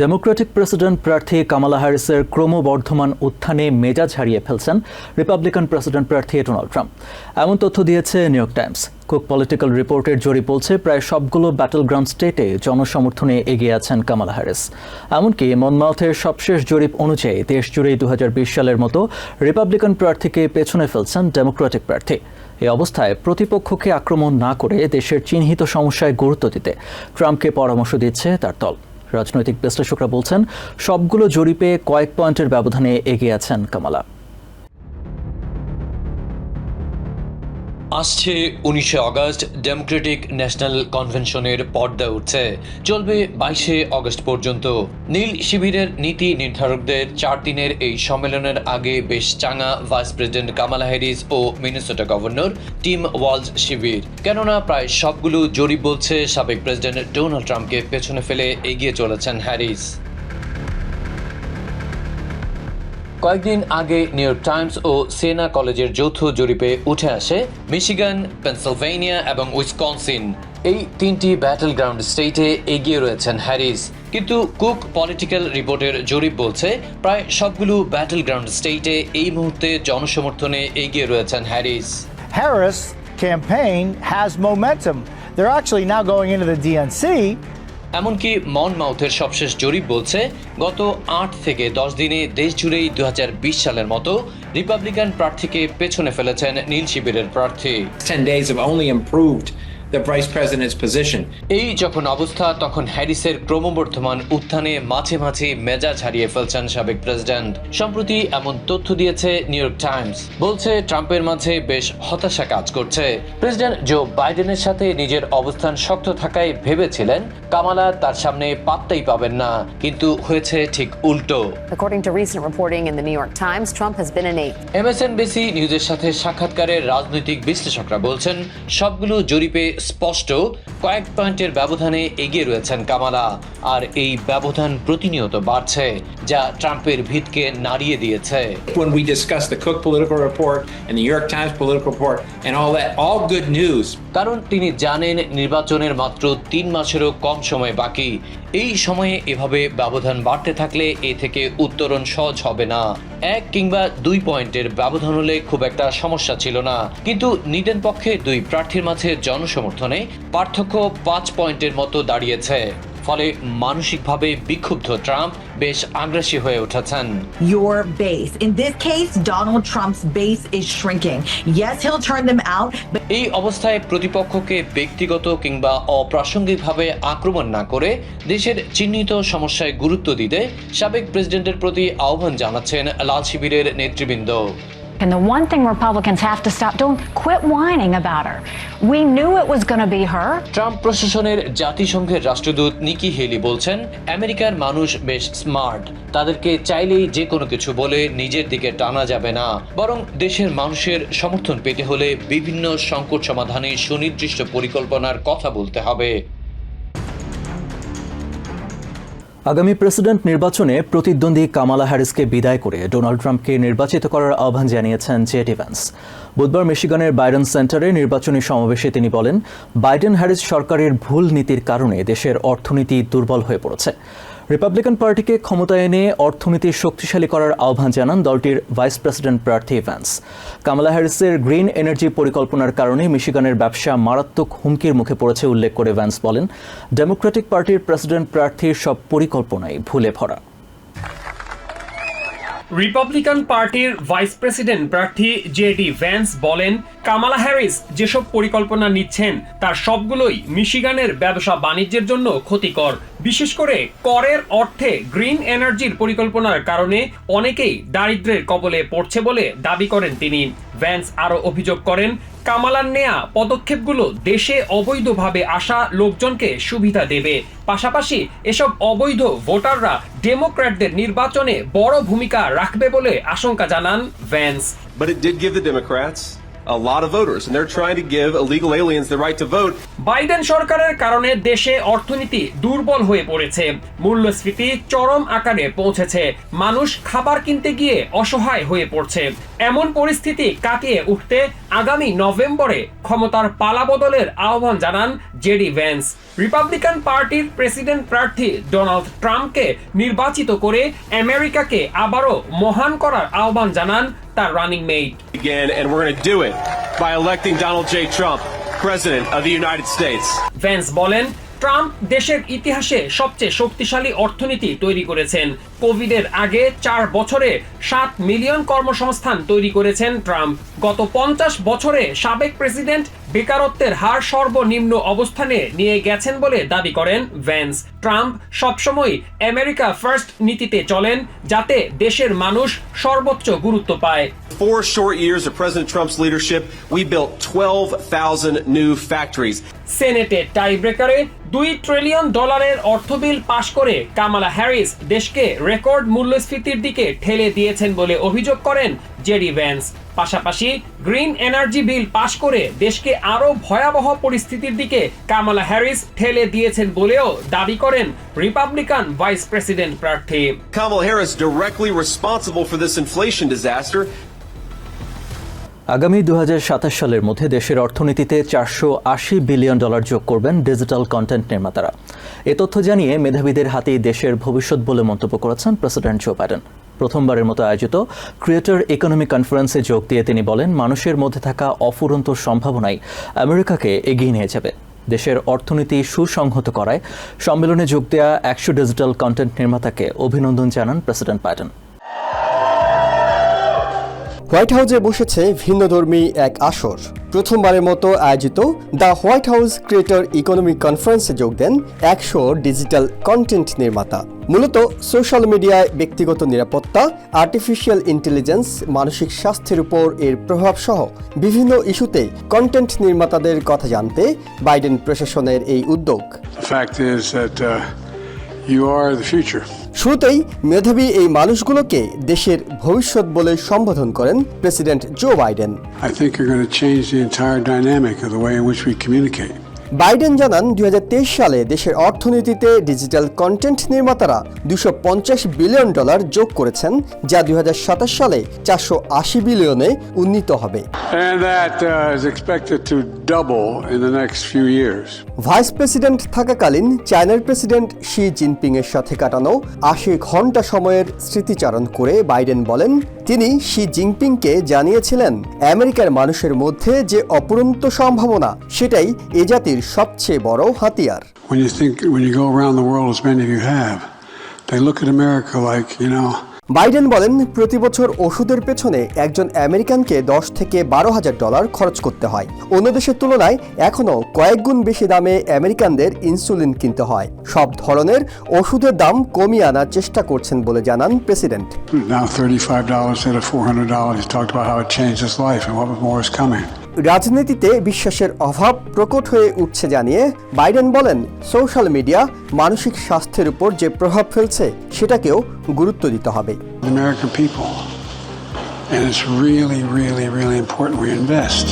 Democratic president প্রার্থী কামালা হ্যারিসের ক্রমবর্ধমান উত্থানে মেজাজ হারিয়ে ফেলছেন রিপাবলিকান প্রেসিডেন্ট প্রার্থী ডোনাল্ড ট্রাম্প। এমন তথ্য দিয়েছে New York Times. Cook Political রিপোর্টের জরিপ বলছে, প্রায় সবগুলো ব্যাটল গ্রাউন্ড স্টেটে জনসমর্থনে এগিয়ে আছেন কামালা হ্যারিস। এমনকি মনমাউথের সবশেষ জরিপ অনুযায়ী দেশ জুড়েই দু সালের মতো রিপাবলিকান প্রার্থীকে পেছনে ফেলছেন ডেমোক্রেটিক প্রার্থী। এই অবস্থায় প্রতিপক্ষকে আক্রমণ না করে দেশের চিহ্নিত সমস্যায় গুরুত্ব দিতে ট্রাম্পকে পরামর্শ দিচ্ছে তার দল। রাজনৈতিক বিশ্লেষকরা বলছেন সবগুলো জরিপে কয়েক পয়েন্টের ব্যবধানে এগিয়ে আছেন কামালা। আসছে উনিশে আগস্ট ডেমোক্রেটিক ন্যাশনাল কনভেনশনের পর্দা উঠছে। চলবে বাইশে আগস্ট পর্যন্ত। নীল শিবিরের নীতি নির্ধারকদের চার দিনের এই সম্মেলনের আগে বেশ চাঙা ভাইস প্রেসিডেন্ট কামালা হ্যারিস ও মিনেসোটা গভর্নর টিম ওয়ালস শিবির। কেননা প্রায় সবগুলো জরিপ বলছে, সাবেক প্রেসিডেন্ট ডোনাল্ড ট্রাম্পকে পেছনে ফেলে এগিয়ে চলেছেন হ্যারিস। কয়েকদিন আগে নিউ ইয়র্ক টাইমস ও সেনা কলেজের যৌথ জরিপে উঠে আসে মিশিগান, পেনসিলভেনিয়া এবং উইসকনসিন এই তিনটি ব্যাটল গ্রাউন্ড স্টেটে এগিয়ে রয়েছেন হ্যারিস কিন্তু কুক পলিটিক্যাল রিপোর্টের জরিপ বলছে, প্রায় সবগুলো ব্যাটল গ্রাউন্ড স্টেটে এই মুহূর্তে জনসমর্থনে এগিয়ে রয়েছেন Harris Harris campaign has momentum. They're actually now going into the DNC. এমনকি মন মাউথের সবশেষ জরিপ বলছে, গত আট থেকে দশ দিনে দেশ জুড়েই দু হাজার বিশ সালের মতো রিপাবলিকান প্রার্থীকে পেছনে ফেলেছেন নীল শিবিরের প্রার্থী। 10 days have only improved the vice president's position. এই যখন অবস্থা তখন হ্যারিসের ক্রমবর্ধমান উত্থানে মাঝে মাঝে মেজাজ হারিয়ে ফেলছেন সাবেক প্রেসিডেন্ট সম্প্রতি এমন তথ্য দিয়েছে নিউ ইয়র্ক টাইমস বলছে ট্রাম্পের মাঝে বেশ হতাশা কাজ করছে প্রেসিডেন্ট জো বাইডেনের সাথে নিজের অবস্থান শক্ত থাকায় ভেবেছিলেন কামালা তার সামনে পাত্তাই পাবেন না কিন্তু হয়েছে ঠিক উল্টো According to recent reporting in the New York Times, Trump has been an eight. এমএসএনবিসি নিউজের সাথে সাক্ষাৎকারে রাজনৈতিক বিশ্লেষকরা বলছেন সবগুলো জরিপে স্পষ্ট কয়েক পয়েন্টের ব্যবধানে এগিয়ে রয়েছেন কামালা আর এই ব্যবধান প্রতিনিয়ত বাড়ছে যা ট্রাম্পের ভিতকে নাড়িয়ে দিয়েছে। When we discuss the Cook political report and the New York Times political report and all that, all good news, কারণ তিনি জানেন নির্বাচনের মাত্র তিন মাসেরও কম সময় বাকি এই সময়ে এভাবে ব্যবধান বাড়তে থাকলে এ থেকে উত্তরণ সহজ হবে না। এক কিংবা দুই পয়েন্টের ব্যবধান হলে খুব একটা সমস্যা ছিল না। কিন্তু নিদেন পক্ষে দুই প্রার্থীর মাঝে জনসমর্থনে পার্থক্য পাঁচ পয়েন্টের মতো দাঁড়িয়েছে। ফলে মানসিকভাবে বিক্ষুব্ধ ট্রাম্প বেশ আগ্রাসী হয়ে উঠেছেন your base. In this case, Donald Trump's base is shrinking. Yes, he'll turn them out, এই অবস্থায় প্রতিপক্ষকে ব্যক্তিগত কিংবা অপ্রাসঙ্গিকভাবে আক্রমণ না করে দেশের চিহ্নিত সমস্যায় গুরুত্ব দিতে সাবেক প্রেসিডেন্টের প্রতি আহ্বান জানাচ্ছেন লাল শিবিরের নেতৃবৃন্দ And the one thing Republicans have to stop doing, quit whining about her. We knew it was going to be her. Trump প্রশাসনের জাতিসংঘের রাষ্ট্রদূত নিকি হেলি বলছেন আমেরিকার মানুষ বেশ স্মার্ট তাদেরকে চাইলেই যে কোনো কিছু বলে নিজের দিকে টানা যাবে না বরং দেশের মানুষের সমর্থন পেতে হলে বিভিন্ন সংকট সমাধানে সুনির্দিষ্ট পরিকল্পনার কথা বলতে হবে আগামী প্রেসিডেন্ট নির্বাচনে প্রতিদ্বন্দ্বী কামালা হ্যারিসকে বিদায় করে ডোনাল্ড ট্রাম্পকে নির্বাচিত করার আহ্বান জানিয়েছেন জেট ভ্যান্স বুধবার মিশিগানের বাইডেন সেন্টারে নির্বাচনী সমাবেশে তিনি বলেন, বাইডেন হ্যারিস সরকারের ভুল নীতির কারণে দেশের অর্থনীতি দুর্বল হয়ে পড়েছে। রিপাবলিকান পার্টিকে ক্ষমতায় এনে অর্থনীতি শক্তিশালী করার আহ্বান জানান দলটির ভাইস প্রেসিডেন্ট প্রার্থী ভ্যান্স কামালা হ্যারিসের গ্রিন এনার্জি পরিকল্পনার কারণে মিশিগানের ব্যবসা মারাত্মক হুমকির মুখে পড়েছে উল্লেখ করে ভ্যান্স বলেন। ডেমোক্রেটিক পার্টির প্রেসিডেন্ট প্রার্থীর সব পরিকল্পনাই ভুলে ভরা। রিপাবলিকান পার্টির ভাইস প্রেসিডেন্ট প্রার্থী জে ডি ভ্যান্স বলেন কামালা হ্যারিস যেসব পরিকল্পনা নিচ্ছেন, তার সবগুলোই মিশিগানের ব্যবসা বাণিজ্যের জন্য ক্ষতিকর। বিশেষ করে করের অর্থে গ্রিন এনার্জির পরিকল্পনার কারণে অনেকেই দারিদ্র্যের কবলে পড়ছে বলে দাবি করেন তিনি। ভ্যান্স আরও অভিযোগ করেন কামালার নেয়া পদক্ষেপগুলো দেশে অবৈধভাবে আসা লোকজনকে সুবিধা দেবে। পাশাপাশি এসব অবৈধ ভোটাররা ডেমোক্র্যাটদের নির্বাচনে বড় ভূমিকা রাখবে বলে আশঙ্কা জানান Vance. But it did give the Democrats a lot of voters, and they're trying to give illegal aliens the right to vote. Biden সরকারের কারণে দেশে অর্থনীতি দুর্বল হয়ে পড়েছে। মূল্যস্ফীতি চরম আকারে পৌঁছেছে। মানুষ খাবার কিনতে গিয়ে অসহায় হয়ে পড়ছে। এমন পরিস্থিতি কাটিয়ে উঠতে আগামী নভেম্বরে ক্ষমতার পালাবদলের আহ্বান জানান জেডি ভ্যান্স। রিপাবলিকান পার্টির প্রেসিডেন্ট প্রার্থী ডোনাল্ড ট্রাম্পকে নির্বাচিত করে আমেরিকাকে আবারও মহান করার আহ্বান জানান তার রানিং মেট States. ভ্যান্স বলেন ট্রাম্প দেশের ইতিহাসে সবচেয়ে শক্তিশালী অর্থনীতি তৈরি করেছেন। কোভিডের আগে চার বছরে সাত মিলিয়ন কর্মসংস্থান তৈরি করেছেন ট্রাম্প। গত পঞ্চাশ বছরে সাবেক প্রেসিডেন্ট বেকারত্বের হার সর্বনিম্ন অবস্থানে নিয়ে গেছেন বলে দাবি করেন ভ্যান্স। ট্রাম্প সবসময় আমেরিকা ফার্স্ট নীতিতে চলেন যাতে দেশের মানুষ সর্বোচ্চ গুরুত্ব পায়। Four short years of President Trump's leadership, we built 12,000 new factories. সেনেটে টাই ব্রেকারে দুই ট্রিলিয়ন ডলারের অর্থ বিল পাশ করে কামালা হ্যারিস দেশকে রেকর্ড মূল্যস্ফীতির দিকে ঠেলে দিয়েছেন বলে অভিযোগ করেন জেডি ভ্যান্স। পাশাপাশি গ্রিন এনার্জি বিল পাশ করে দেশকে আরও ভয়াবহ পরিস্থিতির দিকে কামালা হ্যারিস ঠেলে দিয়েছেন বলেও দাবি করেন রিপাবলিকান ভাইস প্রেসিডেন্ট প্রার্থী। Kamala Harris directly responsible for this inflation disaster. আগামী দু হাজার সাতাশ সালের মধ্যে দেশের অর্থনীতিতে চারশো আশি বিলিয়ন ডলার যোগ করবেন ডিজিটাল কন্টেন্ট নির্মাতারা। এ তথ্য জানিয়ে মেধাবীদের হাতেই দেশের ভবিষ্যৎ বলে মন্তব্য করেছেন প্রেসিডেন্ট জো বাইডেন। প্রথমবারের মতো আয়োজিত ক্রিয়েটর ইকোনমি কনফারেন্সে যোগ দিয়ে তিনি বলেন, মানুষের মধ্যে থাকা অফুরন্ত সম্ভাবনাই আমেরিকাকে এগিয়ে নিয়ে যাবে। দেশের অর্থনীতি সুসংহত করায় সম্মেলনে যোগ দেওয়া একশো ডিজিটাল কন্টেন্ট নির্মাতাকে অভিনন্দন জানান প্রেসিডেন্ট বাইডেন। হোয়াইট হাউসে বসেছে ভিন্নধর্মী এক আসর। প্রথমবারের মতো আয়োজিত the White House creator economic কনফারেন্সে যোগ দেন একশো ডিজিটাল কন্টেন্ট নির্মাতা। মূলত সোশ্যাল মিডিয়ায় ব্যক্তিগত নিরাপত্তা, আর্টিফিশিয়াল ইন্টেলিজেন্স, মানসিক স্বাস্থ্যের উপর এর প্রভাব সহ বিভিন্ন ইস্যুতে কন্টেন্ট নির্মাতাদের কথা জানতে বাইডেন প্রশাসনের এই উদ্যোগ। শুরুতেই মেধাবী এই মানুষগুলোকে দেশের ভবিষ্যৎ বলে সম্বোধন করেন president Joe Biden. I think you gonna change Biden জানান দুই হাজার তেইশ সালে দেশের অর্থনীতিতে ডিজিটাল কন্টেন্ট নির্মাতারা দুশো বিলিয়ন ডলার যোগ করেছেন যা দুই হাজার সাতাশ সালে চারশো আশি বিলিয়নে উন্নীত হবে uh. ভাইস প্রেসিডেন্ট থাকাকালীন চায়নার প্রেসিডেন্ট শি জিনপিং এর সাথে কাটানো আশি ঘণ্টা সময়ের স্মৃতিচারণ করে বাইডেন বলেন তিনি শি জিনপিংকে জানিয়েছিলেন আমেরিকার মানুষের মধ্যে যে অপরন্ত সম্ভাবনা সেটাই এ জাতির সবচেয়ে বড় হাতিয়ার When you think, when you go around the world, as many of you have, they look at America like, you know, Biden বলেন, প্রতি বছর ওষুধের পেছনে একজন আমেরিকানকে দশ থেকে বারো হাজার ডলার খরচ করতে হয় অন্য দেশের তুলনায় এখনও কয়েক গুণ বেশি দামে আমেরিকানদের ইনসুলিন কিনতে হয় সব ধরনের ওষুধের দাম কমিয়ে আনার চেষ্টা করছেন বলে জানান president now $35 instead of $400. He talked about how it changed his life and what more is coming. রাজনীতিতে বিশ্বাসের অভাব প্রকট হয়ে উঠছে জানিয়ে বাইডেন বলেন সোশ্যাল মিডিয়া মানসিক স্বাস্থ্যের উপর যে প্রভাব ফেলছে সেটাকেও গুরুত্ব দিতে হবে. And it's really, really, really important we invest.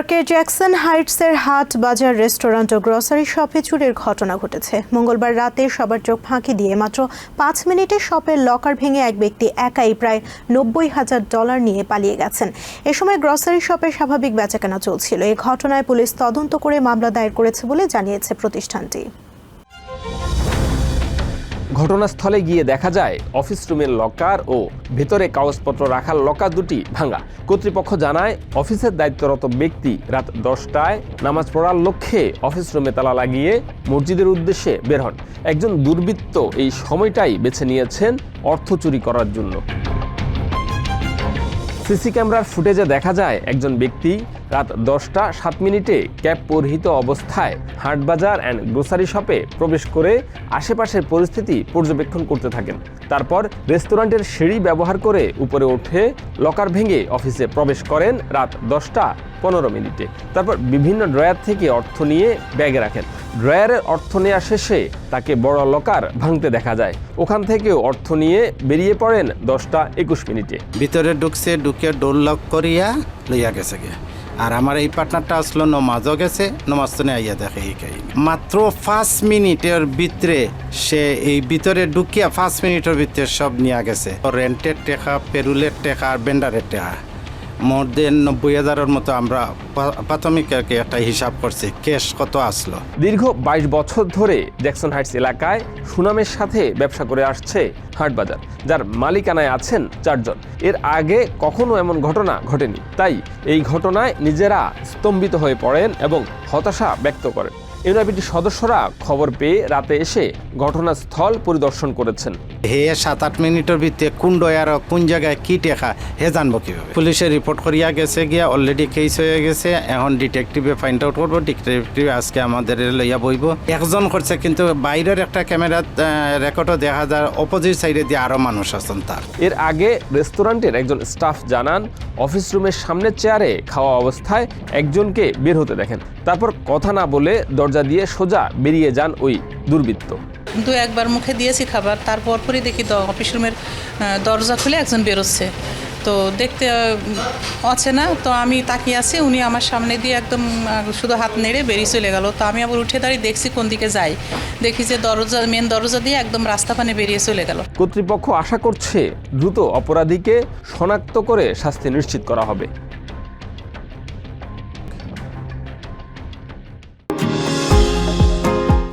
New ইয়র্কের জ্যাকসন হাইটসের হাট, বাজার, রেস্টুরেন্ট ও গ্রসারি শপে চুরির ঘটনা ঘটেছে। মঙ্গলবার রাতে সবার চোখ ফাঁকি দিয়ে মাত্র পাঁচ মিনিটে শপের লকার ভেঙে এক ব্যক্তি একাই প্রায় নব্বই হাজার ডলার নিয়ে পালিয়ে গেছেন। এ সময় গ্রসারি শপে স্বাভাবিক বেচাকেনা চলছিল। এই ঘটনায় পুলিশ তদন্ত করে মামলা দায়ের করেছে বলে জানিয়েছে প্রতিষ্ঠানটি। ঘটনাস্থলে গিয়ে দেখা যায়, অফিস রুমের লকার ও ভেতরে কাগজপত্র রাখার লকার দুটি ভাঙা। কর্তৃপক্ষ জানায়, অফিসের দায়িত্বরত ব্যক্তি রাত দশটায় নামাজ পড়ার লক্ষ্যে অফিস রুমে তালা লাগিয়ে মসজিদের উদ্দেশ্যে বের হন। একজন দুর্বৃত্ত এই সময়টাই বেছে নিয়েছেন অর্থ চুরি করার জন্য। সিসি ক্যামেরার ফুটেজে দেখা যায়, একজন ব্যক্তি রাত দশটা সাত মিনিটে ক্যাব পরিহিত অবস্থায় হাটবাজার অ্যান্ড গ্রোসারি শপে প্রবেশ করে আশেপাশের পরিস্থিতি পর্যবেক্ষণ করতে থাকেন। তারপর রেস্টুরেন্টের সিঁড়ি ব্যবহার করে উপরে উঠে লকার ভেঙে অফিসে প্রবেশ করেন রাত দশটা পনেরো মিনিটে। তারপর বিভিন্ন ড্রয়ার থেকে অর্থ নিয়ে ব্যাগে রাখেন। ড্রয়ারের অর্থ নেওয়া শেষে তাকে বড় লকার ভাঙতে দেখা যায়। ওখান থেকেও অর্থ নিয়ে বেরিয়ে পড়েন দশটা একুশ মিনিটে। ভিতরে ঢুকছে, ঢুকে ডোর লক করিয়া লইয়া গেছে গে। আর আমার এই পার্টনারটা আসলো নমাজও গেছে নমাজ তো আইয়া দেখে এই মাত্র পাঁচ মিনিটের ভিতরে সে এই ভিতরে ঢুকিয়া পাঁচ মিনিটের ভিতরে সব নিয়ে গেছে। রেন্টের টেকা, পেরুলের টেকা আর বেন্ডারের টেকা। মোর দেন নব্বই হাজারের মতো আমরা প্রা- প্রাথমিক একটা হিসাব করছি। ক্যাশ কত আসলো? দীর্ঘ বাইশ বছর ধরে জ্যাকসন হাইটস এলাকায় সুনামের সাথে ব্যবসা করে আসছে হাটবাজার যার মালিকানায় আছেন চারজন। এর আগে কখনো এমন ঘটনা ঘটেনি। তাই এই ঘটনায় নিজেরা স্তম্ভিত হয়ে পড়েন এবং হতাশা ব্যক্ত করেন। ইউনাইপিটির সদস্যরা খবর পেয়ে রাতে এসে ঘটনাস্থল পরিদর্শন করেছেন। হে সাত আট মিনিটের ভিতরে কোন ডয়ার কোন জায়গায় কি টেকা হে জানব কীভাবে? পুলিশে রিপোর্ট করিয়া গেছে গিয়া অলরেডি কেস হয়ে গেছে। এখন ডিটেকটিভে ফাইন্ড আউট করব ডিটেকটিভ আজকে আমাদের লইয়া বইব। একজন করছে কিন্তু বাইরের একটা ক্যামেরা রেকর্ডও দেখা যায় অপোজিট সাইডে দিয়ে আরও মানুষ আছেন তার। এর আগে রেস্টুরেন্টের একজন স্টাফ জানান অফিস রুমের সামনের চেয়ারে খাওয়া অবস্থায় একজনকে বের হতে দেখেন। তারপর কথা না বলে দরজা দিয়ে সোজা বেরিয়ে যান ওই দুর্বৃত্ত। দু একবার মুখে দিয়েছি খাবার তারপর পরই দেখি অফিস রুমের দরজা খুলে একজন বেরোচ্ছে। তো দেখতে আহ, অচেনা তো আমি তাকিয়ে আছি উনি আমার সামনে দিয়ে একদম শুধু হাত নেড়ে বেরিয়ে চলে গেল। তো আমি আবার উঠে দাঁড়িয়ে দেখছি কোন দিকে যাই। দেখি যে দরজা মেন দরজা দিয়ে একদম রাস্তা পানে বেরিয়ে চলে গেল। কর্তৃপক্ষ আশা করছে দ্রুত অপরাধীকে শনাক্ত করে শাস্তি নিশ্চিত করা হবে।